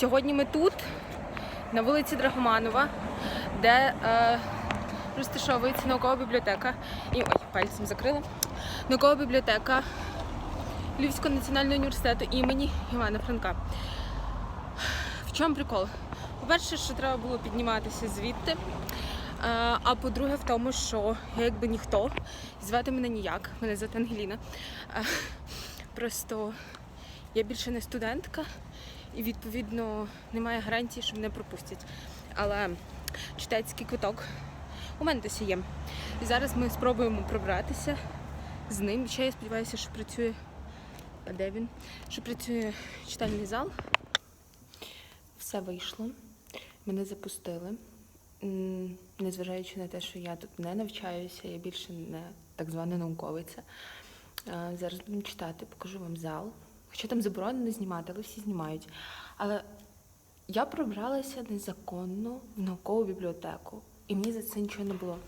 Сьогодні ми тут, на вулиці Драгоманова, де е, розташовується наукова бібліотека. І ой, пальцем закрила. Наукова бібліотека Львівського національного університету імені Івана Франка. В чому прикол? По-перше, що треба було підніматися звідти. Е, А по-друге, в тому, що я якби ніхто, звати мене ніяк, мене звати Ангеліна. Е, Просто я більше не студентка, і відповідно немає гарантії, що мене пропустять. Але читацький квиток у мене досі є. І зараз ми спробуємо пробратися з ним. Ще я сподіваюся, що працює. А де він? Що працює читальний зал. Все вийшло. Мене запустили. Незважаючи на те, що я тут не навчаюся, я більше не так звана науковиця. Зараз будемо читати, покажу вам зал. Хоча там заборонено знімати, але всі знімають. Але я пробралася незаконно в наукову бібліотеку, і мені за це нічого не було.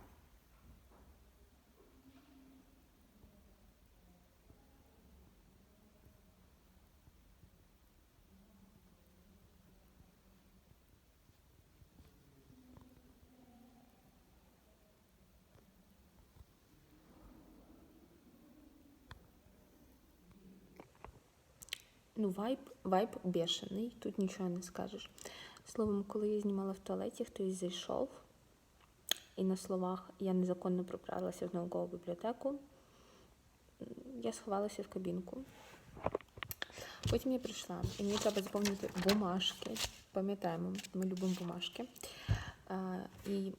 Ну, вайб, вайб бешений, тут нічого не скажеш. Словом, коли я знімала в туалеті, хтось зайшов, і на словах я незаконно пробралася в наукову бібліотеку. Я сховалася в кабінку. Потім я прийшла, і мені треба заповнити бумажки. Пам'ятаємо, ми любимо бумажки. А, і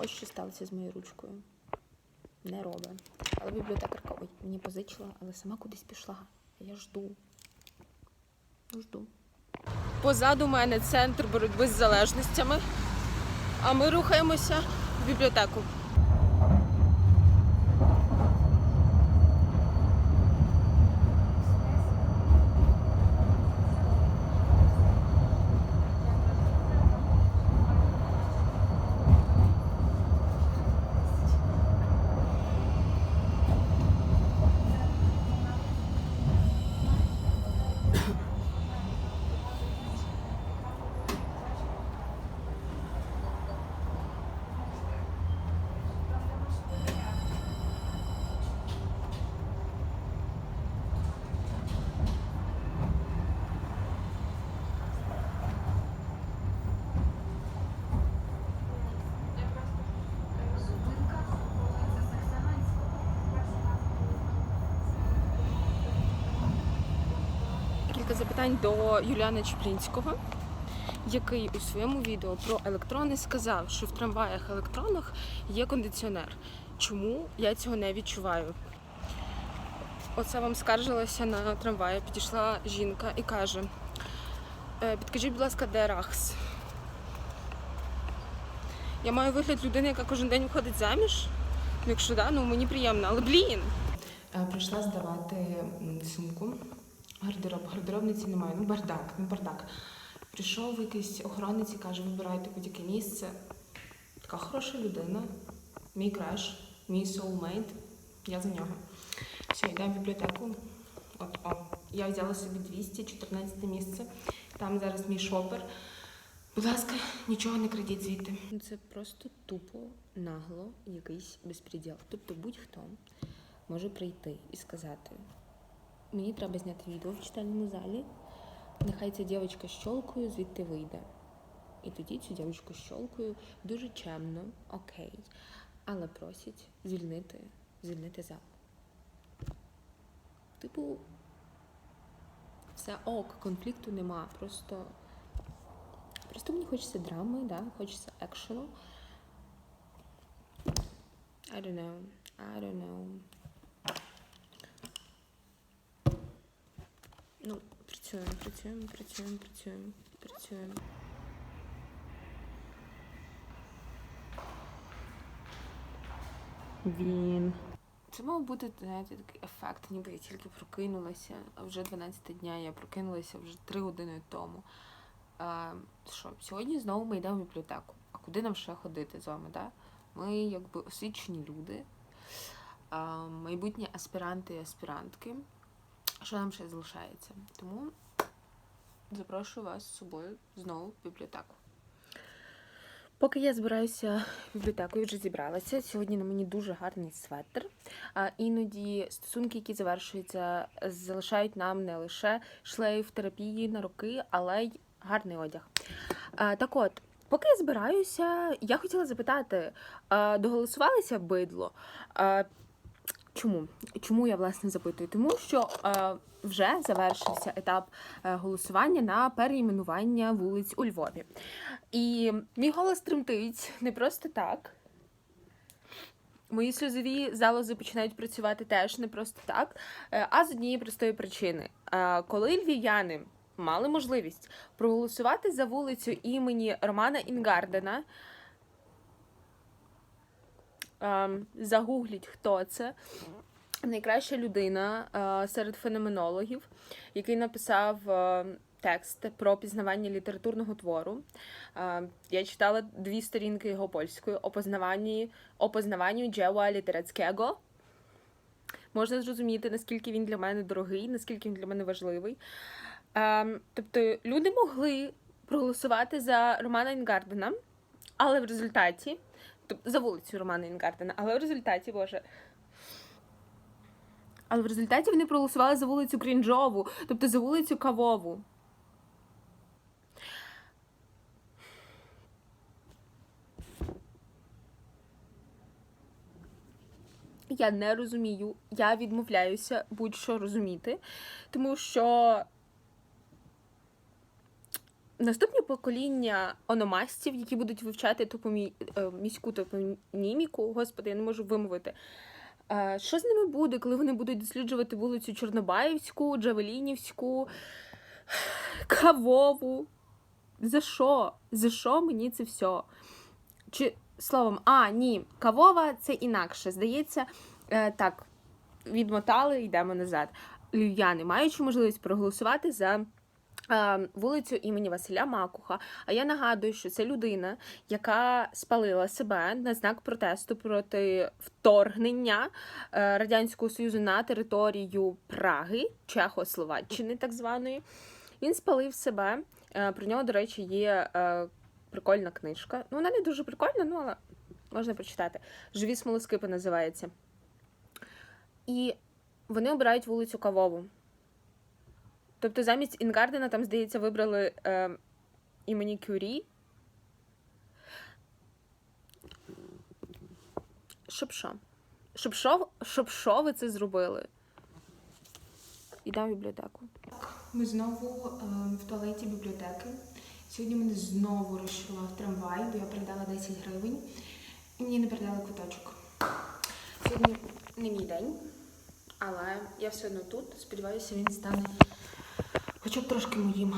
ось що сталося з моєю ручкою. Не робить. Але бібліотекарка ой, мені позичила, але сама кудись пішла. Я жду. Жду. Позаду мене центр боротьби з залежностями, а ми рухаємося в бібліотеку. Запитань до Юліана Чеплінського, який у своєму відео про електрони сказав, що в трамваях електронах є кондиціонер. Чому я цього не відчуваю? Оце вам скаржилася на трамваї. Підійшла жінка і каже: «Е, підкажіть, будь ласка, де Рахс? Я маю вигляд людини, яка кожен день виходить заміж. Ну, якщо да, ну мені приємно, але блін. Е, Прийшла здавати сумку. Гардероб. Гардеробниці немає. Ну, бардак, ну бардак. Прийшов якийсь охоронець і каже, вибирайте будь-яке місце. Така хороша людина. Мій краш, мій soulmate. Я за нього. Все, йдемо в бібліотеку. От, о, я взяла собі 214 місце. Там зараз мій шопер. Будь ласка, нічого не крадіть звідти. Це просто тупо, нагло, якийсь безпреділ. Тобто будь-хто може прийти і сказати: мені треба зняти відео в читальному залі. Нехай ця дівчинка щолкою звідти вийде. І тоді цю дівчинку щолкою дуже чемно, окей, але просять звільнити, звільнити зал. Типу, все ок, конфлікту нема. Просто, просто мені хочеться драми, да? хочеться екшену. I don't know. I don't know. Ну, працюємо, працюємо, працюємо, працюємо, працюємо. Він. Це мав бути, знаєте, такий ефект, ніби я тільки прокинулася, а вже 12 дня я прокинулася вже 3 години тому. А, що, сьогодні знову ми йдемо в бібліотеку. А куди нам ще ходити з вами? Да? Ми якби освічені люди, а, майбутні аспіранти і аспірантки. Що нам ще залишається? Тому запрошую вас з собою знову в бібліотеку. Поки я збираюся в бібліотеку, вже зібралася. Сьогодні на мені дуже гарний светр. А іноді стосунки, які завершуються, залишають нам не лише шлейф терапії на роки, але й гарний одяг. А, так от, поки я збираюся, я хотіла запитати: а, доголосувалися бидло? А, Чому? Чому я власне запитую? Тому що е, вже завершився етап е, голосування на перейменування вулиць у Львові. І мій голос тремтить не просто так. Мої сльозові залози починають працювати теж не просто так, е, а з однієї простої причини. Е, коли львів'яни мали можливість проголосувати за вулицю імені Романа Інгардена, загугліть, хто це. Найкраща людина е, серед феноменологів, який написав е, текст про пізнавання літературного твору. Е, я читала дві сторінки його польською опознаванні, опознаванню джева літерацького. Можна зрозуміти, наскільки він для мене дорогий, наскільки він для мене важливий. Ем, тобто люди могли проголосувати за Романа Інгардена, але в результаті за вулицю Романа Інгардена, але в результаті, боже. Але в результаті вони проголосували за вулицю Крінжову, тобто за вулицю Кавову. Я не розумію, я відмовляюся будь-що розуміти, тому що наступні покоління ономастів, які будуть вивчати топомі... е, міську топоніміку, господи, я не можу вимовити. Е, Що з ними буде, коли вони будуть досліджувати вулицю Чорнобаївську, Джавелінівську, Кавову? За що? За що мені це все? Чи словом, а, ні, кавова це інакше. Здається, е, так, відмотали, йдемо назад. Львів'яни, маючи можливість проголосувати за вулицю імені Василя Макуха. А я нагадую, що це людина, яка спалила себе на знак протесту проти вторгнення е, Радянського Союзу на територію Праги, Чехословаччини, так званої. Він спалив себе. Е, Про нього, до речі, є е, прикольна книжка. Ну, вона не дуже прикольна, ну але можна прочитати. Живі смолоскипи називається. І вони обирають вулицю Кавову. Тобто замість Інгардена там, здається, вибрали е, імені Кюрі. Щоб що? Щоб що, щоб що ви це зробили? Йдемо в бібліотеку. Ми знову е, в туалеті бібліотеки. Сьогодні мене знову розшила в трамвай, бо я передала 10 гривень і мені не передали квиточок. Сьогодні не мій день, але я все одно тут. Сподіваюся, він стане хоча б трошки моїм.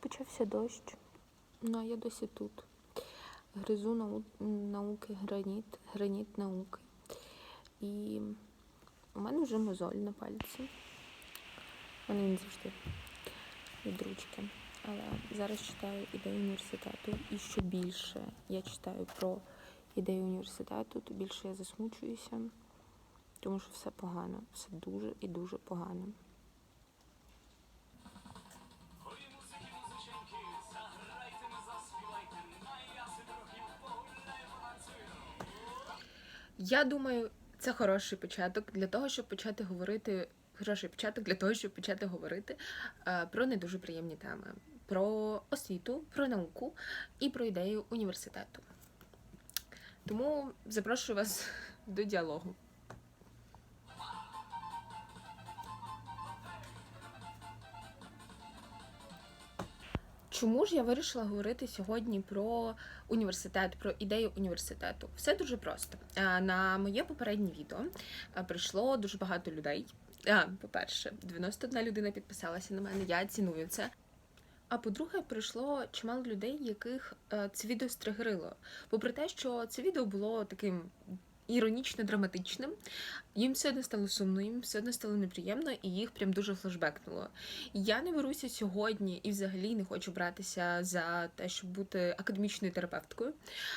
Почався дощ, ну а я досі тут. Гризу нау... науки граніт, граніт науки. І у мене вже мозоль на пальці. Мене він завжди від ручки. Але зараз читаю ідею університету. І що більше я читаю про ідею університету, то більше я засмучуюся, тому що все погано, все дуже і дуже погано. Я думаю, це хороший початок для того, щоб почати говорити. Хороший початок для того, щоб почати говорити е, про не дуже приємні теми: про освіту, про науку і про ідею університету. Тому запрошую вас до діалогу. Чому ж я вирішила говорити сьогодні про університет, про ідею університету? Все дуже просто. Е, На моє попереднє відео е, прийшло дуже багато людей. А, по-перше, 91 людина підписалася на мене, я ціную це. А по-друге, прийшло чимало людей, яких е, це відео стригерило. Попри те, що це відео було таким іронічно драматичним. Їм все одно стало сумно, їм все одно стало неприємно, і їх прям дуже флешбекнуло. Я не беруся сьогодні і взагалі не хочу братися за те, щоб бути академічною терапевткою.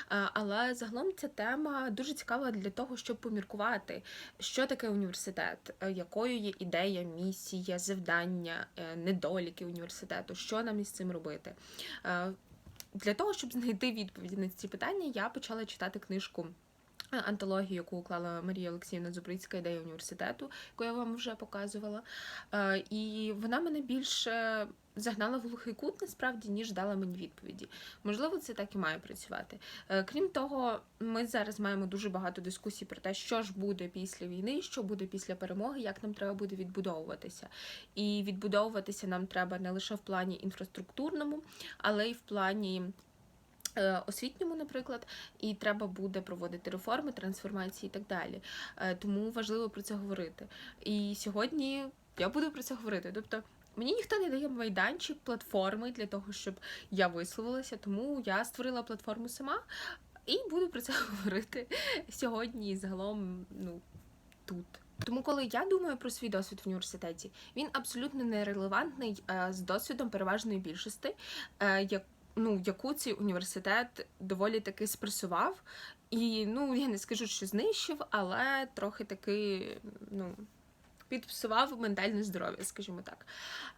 Але загалом ця тема дуже цікава для того, щоб поміркувати, що таке університет, е, якою є ідея, місія, завдання, е, недоліки університету, що нам із цим робити. Е, Для того, щоб знайти відповіді на ці питання, я почала читати книжку. Е, Антологію, яку уклала Марія Олексіївна Зубрицька ідея університету, яку я вам вже показувала. Е, І вона мене більше загнала в глухий кут, насправді, ніж дала мені відповіді. Можливо, це так і має працювати. Е, Крім того, ми зараз маємо дуже багато дискусій про те, що ж буде після війни, що буде після перемоги, як нам треба буде відбудовуватися. І відбудовуватися нам треба не лише в плані інфраструктурному, але й в плані. Е, Освітньому, наприклад, і треба буде проводити реформи, трансформації і так далі. Е, Тому важливо про це говорити. І сьогодні я буду про це говорити. Тобто, мені ніхто не дає майданчик, платформи для того, щоб я висловилася, тому я створила платформу сама і буду про це говорити сьогодні і загалом ну, тут. Тому, коли я думаю про свій досвід в університеті, він абсолютно нерелевантний е, з досвідом переважної більшості, ну, яку цей університет доволі таки спресував. І ну я не скажу, що знищив, але трохи таки ну, підпсував ментальне здоров'я, скажімо так.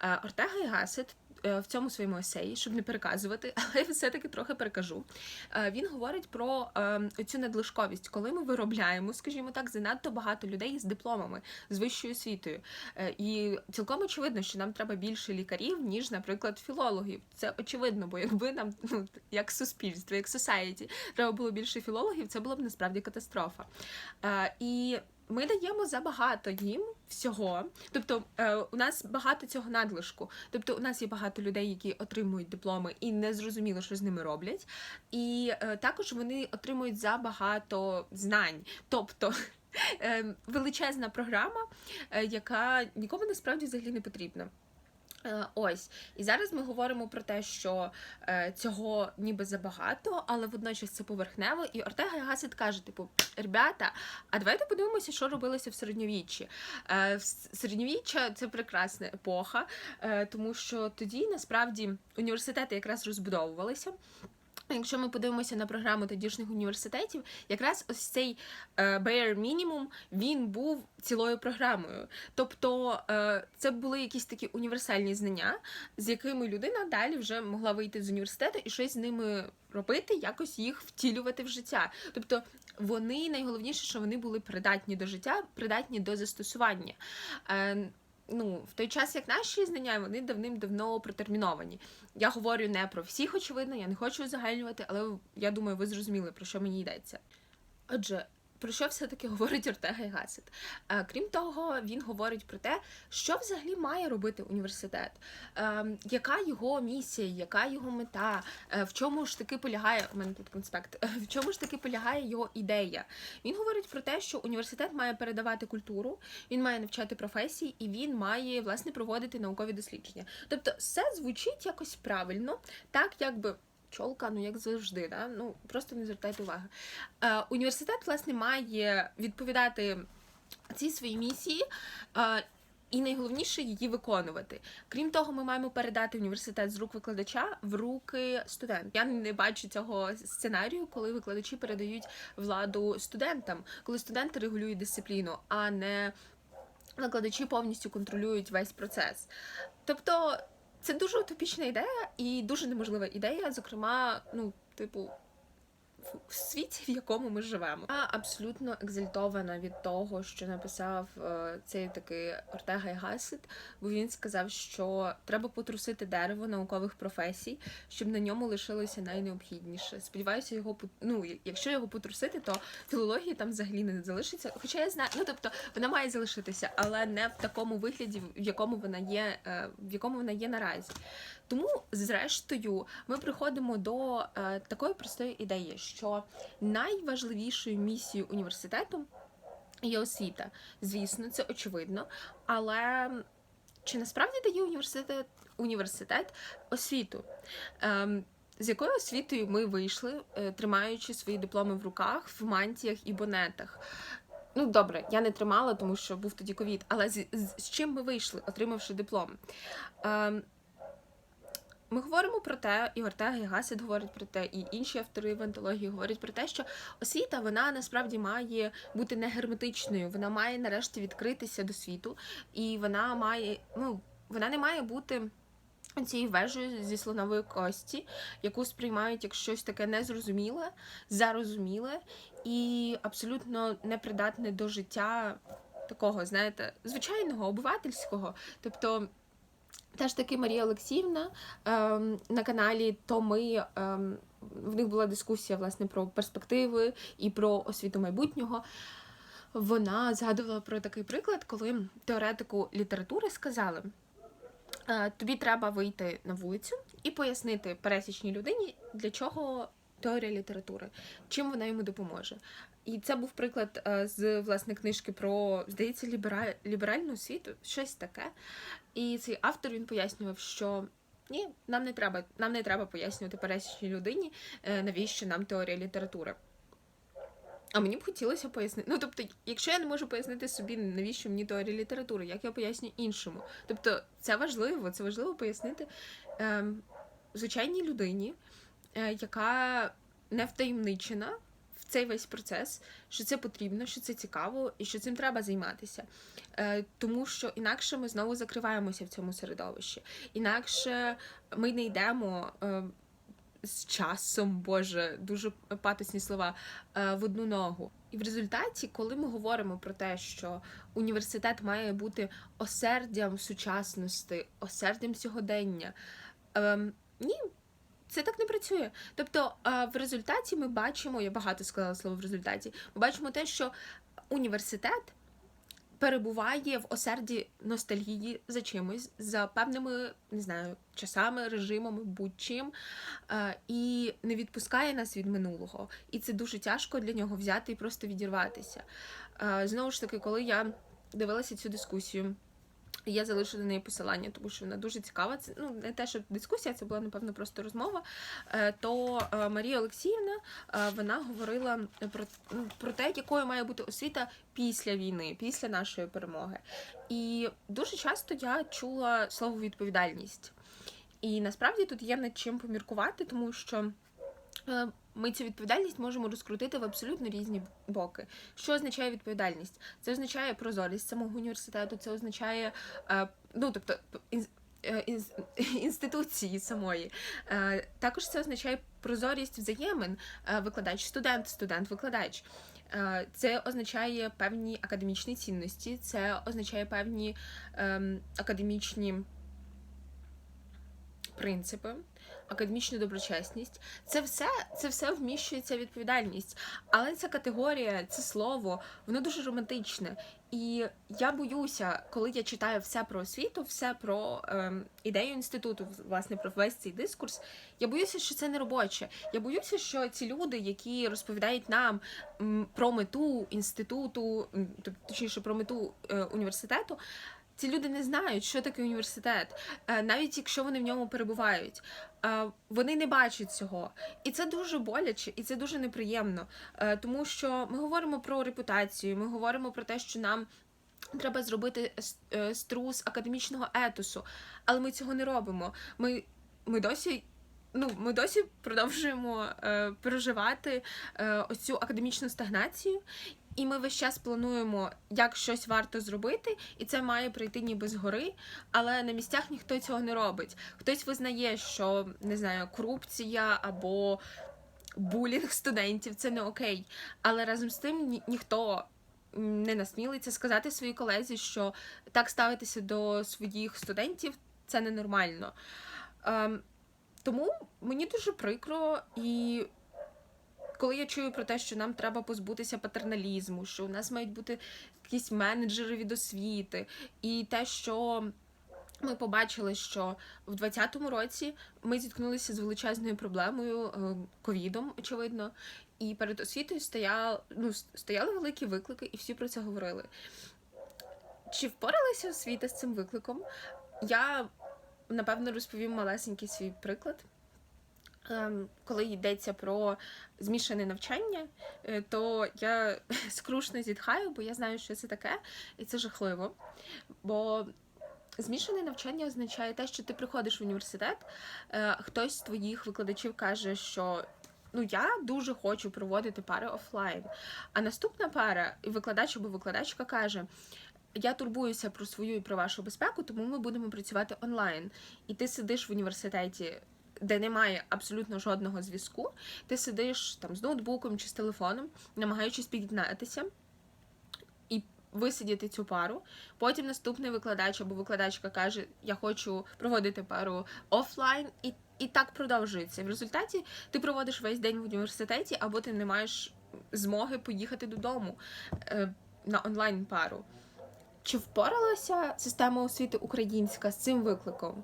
Е, Ортега і Гасет в цьому своєму есеї, щоб не переказувати, але все-таки трохи перекажу. е, Він говорить про е, цю надлишковість, коли ми виробляємо, скажімо так, занадто багато людей з дипломами, з вищою освітою. Е, І цілком очевидно, що нам треба більше лікарів, ніж, наприклад, філологів. Це очевидно, бо якби нам, ну як суспільство, як society, треба було більше філологів, це була б насправді катастрофа. Е, І ми даємо забагато їм всього. Тобто е, у нас багато цього надлишку. Тобто, у нас є багато людей, які отримують дипломи і не зрозуміло, що з ними роблять. І е, також вони отримують забагато знань. Тобто. е, Величезна програма, е, яка нікому насправді взагалі не потрібна. Е, Ось і зараз ми говоримо про те, що е, цього ніби забагато, але водночас це поверхнево. І Ортега і каже: типу, ребята, а давайте подивимося, що робилося в середньовіччі. Е, середньовіччя це прекрасна епоха, тому що тоді насправді університети якраз розбудовувалися. Якщо ми подивимося на програму тодішніх університетів, якраз ось цей е, bare minimum, він був цілою програмою. Тобто е, це були якісь такі універсальні знання, з якими людина далі вже могла вийти з університету і щось з ними робити, якось їх втілювати в життя. Тобто вони найголовніше, що вони були придатні до життя, придатні до застосування. Ну, в той час, як наші знання, вони давним-давно протерміновані. Я говорю не про всіх, очевидно, я не хочу узагальнювати, але я думаю, ви зрозуміли, про що мені йдеться. Отже, про що все-таки говорить Ортега і Гасет? Е, Крім того, він говорить про те, що взагалі має робити університет, е, яка його місія, яка його мета, е, в чому ж таки полягає у мене тут конспект, в чому ж таки полягає його ідея. Він говорить про те, що університет має передавати культуру, він має навчати професії і він має власне проводити наукові дослідження. Тобто, все звучить якось правильно, так якби. Чолка, ну як завжди, да? ну просто не звертайте уваги. Е, університет, власне, має відповідати цій своїй місії. Е, і найголовніше її виконувати. Крім того, ми маємо передати університет з рук викладача в руки студентів. Я не бачу цього сценарію, коли викладачі передають владу студентам, коли студенти регулюють дисципліну, а не викладачі повністю контролюють весь процес. Тобто це дуже утопічна ідея і дуже неможлива ідея, зокрема, ну, типу. В світі, в якому ми живемо, я абсолютно екзальтована від того, що написав е, цей такий Ортега і Гасет, бо він сказав, що треба потрусити дерево наукових професій, щоб на ньому лишилося найнеобхідніше. Сподіваюся, його ну, якщо його потрусити, то філології там взагалі не залишиться. Хоча я знаю, ну тобто вона має залишитися, але не в такому вигляді, в якому вона є, е, в якому вона є наразі. Тому, зрештою, ми приходимо до е, такої простої ідеї, що найважливішою місією університету є освіта. Звісно, це очевидно. Але чи насправді дає університет, університет освіту? Ем, з якою освітою ми вийшли, е, тримаючи свої дипломи в руках, в мантіях і бонетах. Ну, добре, я не тримала, тому що був тоді ковід, але з, з, з чим ми вийшли, отримавши диплом? Ем, ми говоримо про те, і Ортега, і Гасет говорять про те, і інші автори в антології говорять про те, що освіта вона насправді має бути не герметичною, вона має нарешті відкритися до світу, і вона має, ну, вона не має бути цією вежею зі слонової кості, яку сприймають як щось таке незрозуміле, зарозуміле і абсолютно непридатне до життя такого, знаєте, звичайного, обивательського. Тобто. Теж таки Марія Олексіївна ем, на каналі Томи ем, в них була дискусія власне про перспективи і про освіту майбутнього. Вона згадувала про такий приклад, коли теоретику літератури сказали: е, тобі треба вийти на вулицю і пояснити пересічній людині, для чого теорія літератури, чим вона йому допоможе. І це був приклад е, з власне книжки про, здається, лібера... ліберальну освіту, щось таке. І цей автор він пояснював, що ні, нам не треба, нам не треба пояснювати пересічній людині, е, навіщо нам теорія літератури. А мені б хотілося пояснити. Ну, тобто, якщо я не можу пояснити собі, навіщо мені теорія літератури, як я поясню іншому? Тобто, це важливо, це важливо пояснити е, звичайній людині, е, яка не втаємничена цей весь процес, що це потрібно, що це цікаво і що цим треба займатися. Е, Тому що інакше ми знову закриваємося в цьому середовищі. Інакше ми не йдемо. Е, з часом, Боже, дуже патосні слова е, в одну ногу. І в результаті, коли ми говоримо про те, що університет має бути осердям сучасності, осердям сьогодення, ем, ні, це так не працює. Тобто, в результаті ми бачимо, я багато сказала слово в результаті, ми бачимо те, що університет перебуває в осерді ностальгії за чимось, за певними, не знаю, часами, режимами, будь-чим, і не відпускає нас від минулого. І це дуже тяжко для нього взяти і просто відірватися. Знову ж таки, коли я дивилася цю дискусію. Я залишу до неї посилання, тому що вона дуже цікава. Це ну не те, що дискусія, це була напевно просто розмова. Е, То е, Марія Олексіївна е, вона говорила про, ну, про те, якою має бути освіта після війни, після нашої перемоги. І дуже часто я чула слово відповідальність. І насправді тут є над чим поміркувати, тому що. Ми цю відповідальність можемо розкрутити в абсолютно різні боки. Що означає відповідальність? Це означає прозорість самого університету, це означає, е, ну тобто е, інституції самої. Е, Також це означає прозорість взаємин е, викладач-студент, студент-викладач. Це означає певні академічні цінності, це означає певні ем, академічні принципи, академічну доброчесність. Це все, це все вміщується відповідальність. Але ця категорія, це слово, воно дуже романтичне. І я боюся, коли я читаю все про освіту, все про ем, ідею інституту, власне, про весь цей дискурс. Я боюся, що це не робоче. Я боюся, що ці люди, які розповідають нам про мету інституту, точніше про мету е, університету. Ці люди не знають, що таке університет, Е, навіть якщо вони в ньому перебувають. Е, Вони не бачать цього. І це дуже боляче, і це дуже неприємно. Е, Тому що ми говоримо про репутацію, ми говоримо про те, що нам. Треба зробити струс академічного етосу, але ми цього не робимо. Ми, ми досі. Ну, ми досі продовжуємо е, переживати е, ось цю академічну стагнацію, і ми весь час плануємо, як щось варто зробити, і це має прийти ніби згори, але на місцях ніхто цього не робить. Хтось визнає, що не знаю, корупція або булінг студентів це не окей. Але разом з тим ні- ніхто не насмілиться сказати своїй колезі, що так ставитися до своїх студентів це ненормально. Ем, тому мені дуже прикро і коли я чую про те, що нам треба позбутися патерналізму, що у нас мають бути якісь менеджери від освіти, і те, що ми побачили, що в 2020 році ми зіткнулися з величезною проблемою е, ковідом, очевидно, і перед освітою стояли, ну, стояли великі виклики, і всі про це говорили. Чи впоралася освіта з цим викликом? Я напевно розповім малесенький свій приклад. Ем, коли йдеться про змішане навчання, е, то я скрушно зітхаю, бо я знаю, що це таке, і це жахливо. Бо змішане навчання означає те, що ти приходиш в університет, е, хтось з твоїх викладачів каже, що. Ну, я дуже хочу проводити пари офлайн. А наступна пара, викладач або викладачка каже: Я турбуюся про свою і про вашу безпеку, тому ми будемо працювати онлайн. І ти сидиш в університеті, де немає абсолютно жодного зв'язку. Ти сидиш там з ноутбуком чи з телефоном, намагаючись під'єднатися висидіти цю пару. Потім наступний викладач або викладачка каже: Я хочу проводити пару офлайн, і, і так продовжується. В результаті ти проводиш весь день в університеті, або ти не маєш змоги поїхати додому е, на онлайн пару. Чи впоралася система освіти українська з цим викликом?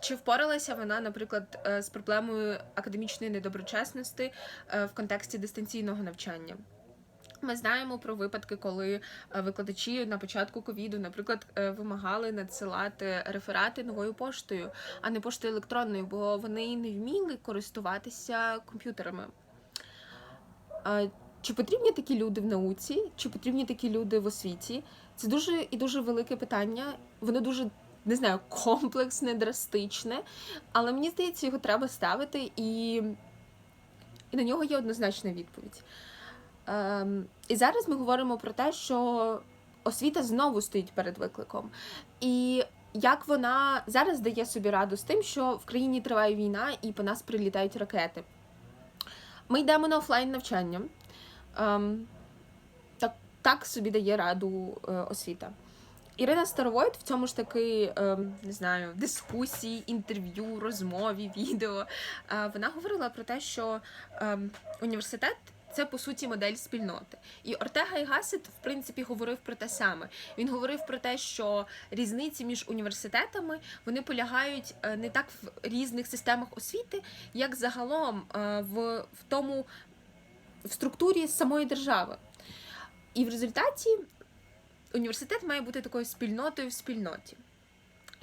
Чи впоралася вона, наприклад, е, з проблемою академічної недоброчесності е, в контексті дистанційного навчання? Ми знаємо про випадки, коли е, викладачі на початку ковіду, наприклад, вимагали надсилати реферати новою поштою, а не поштою електронною, бо вони не вміли користуватися комп'ютерами. Чи потрібні такі люди в науці, чи потрібні такі люди в освіті? Це дуже і дуже велике питання. Воно дуже не знаю, комплексне, драстичне, але мені здається, його треба ставити, і, і на нього є однозначна відповідь. Ем, і зараз ми говоримо про те, що освіта знову стоїть перед викликом. І як вона зараз дає собі раду з тим, що в країні триває війна і по нас прилітають ракети. Ми йдемо на офлайн навчання. Ем, так, так собі дає раду е, освіта. Ірина Старовойт в цьому ж таки, ем, не знаю, дискусії, інтерв'ю, розмові, відео. е, Вона говорила про те, що ем, університет це по суті модель спільноти. І Ортега і Гасет, в принципі, говорив про те саме. Він говорив про те, що різниці між університетами вони полягають е, не так в різних системах освіти, як загалом е, в, в тому в структурі самої держави. І в результаті університет має бути такою спільнотою в спільноті.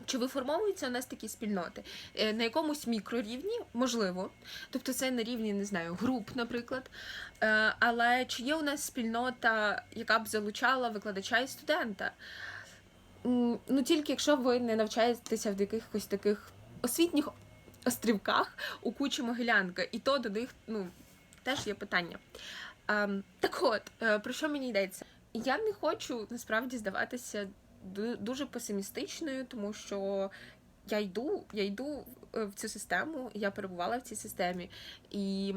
Чи виформовуються у нас такі спільноти? Е, На якомусь мікрорівні, можливо. Тобто це на рівні, не знаю, груп, наприклад. Е, Але чи є у нас спільнота, яка б залучала викладача і студента? Ну, тільки якщо ви не навчаєтеся в якихось таких освітніх острівках у кучі Могилянка, і то до них ну, теж є питання. Ем, так от, е, про що мені йдеться? Я не хочу насправді здаватися дуже песимістичною, тому що я йду, я йду е, в цю систему, я перебувала в цій системі, і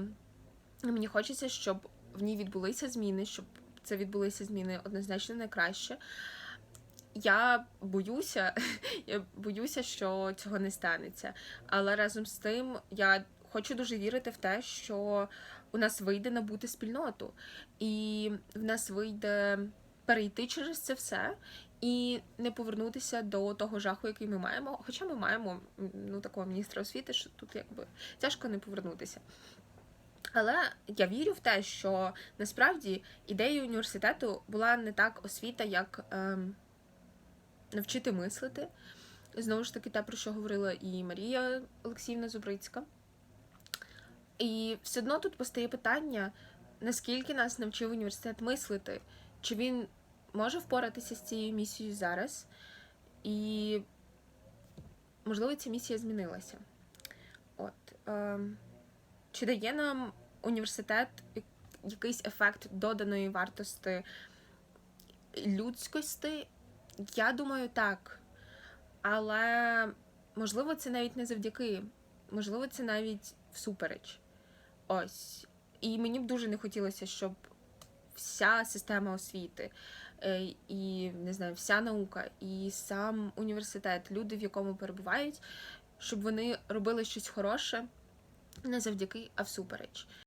мені хочеться, щоб в ній відбулися зміни, щоб це відбулися зміни однозначно на краще. Я боюся, я боюся, що цього не станеться. Але разом з тим я хочу дуже вірити в те, що у нас вийде набути спільноту, і в нас вийде перейти через це все і не повернутися до того жаху, який ми маємо. Хоча ми маємо ну такого міністра освіти, що тут якби тяжко не повернутися. Але я вірю в те, що насправді ідеєю університету була не так освіта, як ем, навчити мислити. Знову ж таки, те, про що говорила і Марія Олексіївна Зубрицька. І все одно тут постає питання, наскільки нас навчив університет мислити, чи він може впоратися з цією місією зараз, і можливо ця місія змінилася. От. ем, чи дає нам університет якийсь ефект доданої вартості людськості? Я думаю, так. Але можливо, це навіть не завдяки, можливо, це навіть всупереч. Ось. І мені б дуже не хотілося, щоб вся система освіти е, і не знаю, вся наука, і сам університет, люди, в якому перебувають, щоб вони робили щось хороше не завдяки, а всупереч.